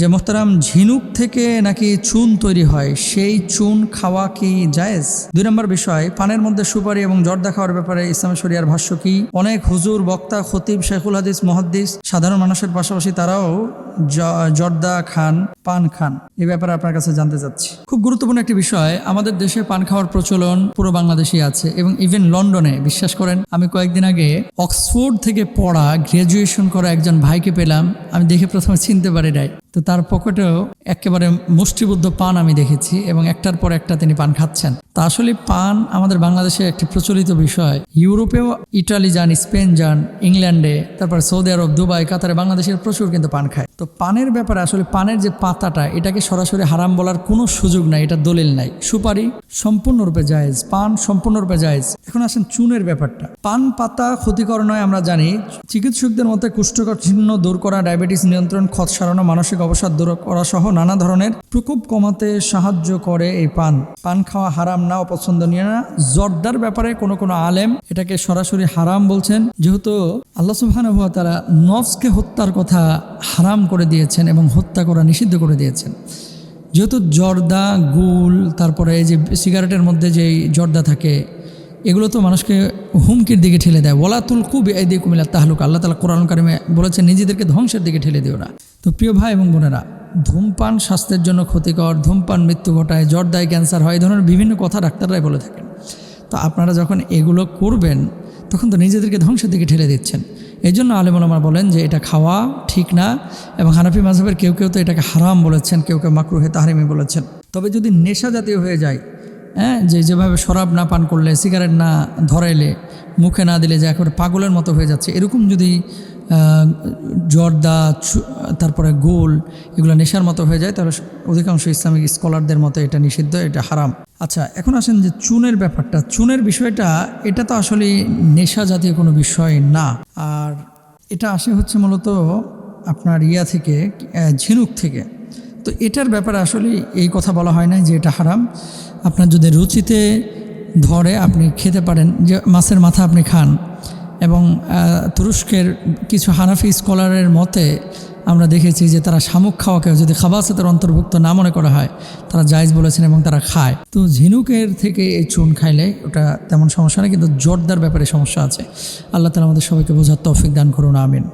যে মোহতারাম ঝিনুক থেকে নাকি চুন তৈরি হয়, সেই চুন খাওয়া কি জায়েজ? দুই নম্বর বিষয়, পানের মধ্যে সুপারি এবং জ্বর দেখাওয়ার ব্যাপারে ইসলাম শরিয়ার ভাষ্য কি? অনেক হুজুর, বক্তা, খতিব, শেখুল হাদিস, মহাদ্দিস, সাধারণ মানুষের পাশাপাশি তারাও জর্দা খান, পান খান। এ ব্যাপারে আপনার কাছে জানতে চাচ্ছি। খুব গুরুত্বপূর্ণ একটি বিষয়, আমাদের দেশে পান খাওয়ার প্রচলন পুরো বাংলাদেশে আছে এবং ইভেন লন্ডনে, বিশ্বাস করেন, আমি কয়েকদিন আগে অক্সফোর্ড থেকে পড়া গ্রাজুয়েশন করা একজন ভাইকে পেলাম, আমি দেখে প্রথমে চিনতে পারি নাই। তো তার পকেটেও একেবারে মুষ্টিবদ্ধ পান আমি দেখেছি এবং একটার পর একটা তিনি পান খাচ্ছেন। তা আসলে পান আমাদের বাংলাদেশে একটি প্রচলিত বিষয়। ইউরোপেও ইটালি যান, স্পেন যান, ইংল্যান্ডে, তারপর সৌদি আরব, দুবাই, কাতারে বাংলাদেশের প্রচুর কিন্তু পান খায়। তো পানের ব্যাপারে আসলে পানের যে পাতাটা, এটাকে সরাসরি হারাম বলার কোনো সুযোগ নাই, এটা দলিল নাই। সুপারি সম্পূর্ণরূপে জায়েজ, পান সম্পূর্ণরূপে জায়েজ। এখন আসেন চুনের ব্যাপারটা। পান পাতা ক্ষতিকর নয় আমরা জানি। চিকিৎসকদের মতে কুষ্ঠকাঠিন্য দূর করা, ডায়াবেটিস নিয়ন্ত্রণ ক্ষত সারানো, মানসিক অবসাদ দূর করা সহ নানা ধরনের প্রকোপ কমাতে সাহায্য করে এই পান। পান খাওয়া হারাম না, অপছন্দনীয় না। জর্দার ব্যাপারে কোনো কোনো আলেম এটাকে সরাসরি হারাম বলছেন। যেহেতু আল্লাহ ওয়া তাআলা নফসকে হত্যার কথা হারাম করে দিয়েছেন এবং হত্যা করা নিষিদ্ধ করে দিয়েছেন। যেহেতু জর্দা, গুল, তারপরে এই যে সিগারেটের মধ্যে যেই জর্দা থাকে, এগুলো তো মানুষকে হুমকির দিকে ঠেলে দেয়। ওলাতুল খুব এই দিয়ে কুমিল্লা তাহলুক। আল্লাহ তালা কোরআন কারিমে বলেছেন, নিজেদেরকে ধ্বংসের দিকে ঠেলে দিও না। তো প্রিয় ভাই এবং বোনেরা ধূমপান স্বাস্থ্যের জন্য ক্ষতিকর, ধূমপান, মৃত্যু ঘটায় জ্বর জর্দায় ক্যান্সার হয়, এই ধরনের বিভিন্ন কথা ডাক্তাররাই বলে থাকেন। তো আপনারা যখন এগুলো করবেন, তখন তো নিজেদেরকে ধ্বংসের দিকে ঠেলে দিচ্ছেন। এই জন্য আলেমুলামা বলেন যে এটা খাওয়া ঠিক না এবং হানাফি মাঝহের কেউ কেউ তো এটাকে হারাম বলেছেন, কেউ কেউ মাকরুহে তাহারিমি বলেছেন। তবে যদি নেশা জাতীয় হয়ে যায় হ্যাঁ যে যেভাবে শরাব না পান করলে, সিগারেট না ধরাইলে, মুখে না দিলে যে একেবারে পাগলের মতো হয়ে যাচ্ছে, এরকম যদি জর্দা তারপরে গোল, এগুলো নেশার মতো হয়ে যায়, তাহলে অধিকাংশ ইসলামিক স্কলারদের মতো এটা নিষিদ্ধ, এটা হারাম। আচ্ছা এখন আসেন যে চুনের ব্যাপারটা। চুনের বিষয়টা, এটা তো আসলে নেশা জাতীয় কোনো বিষয় না। আর এটা আসে হচ্ছে মূলত আপনার ইয়া থেকে ঝিনুক থেকে। তো এটার ব্যাপারে আসলে এই কথা বলা হয় না যে এটা হারাম। আপনার যদি রুচিতে ধরে, আপনি খেতে পারেন, যে মাছের মাথা আপনি খান এবং তুরস্কের কিছু হানাফি স্কলারের মতে আমরা দেখেছি যে তারা শামুক খাওয়াকেও যদি খাবাসাতের অন্তর্ভুক্ত না মনে করা হয়, তারা জায়জ বলেছেন এবং তারা খায়। তো ঝিনুকের থেকে এই চুন খাইলে ওটা তেমন সমস্যা নেই, কিন্তু জোরদার ব্যাপারে সমস্যা আছে। আল্লাহ তালা আমাদের সবাইকে বোঝার তৌফিক দান করুন, আমিন।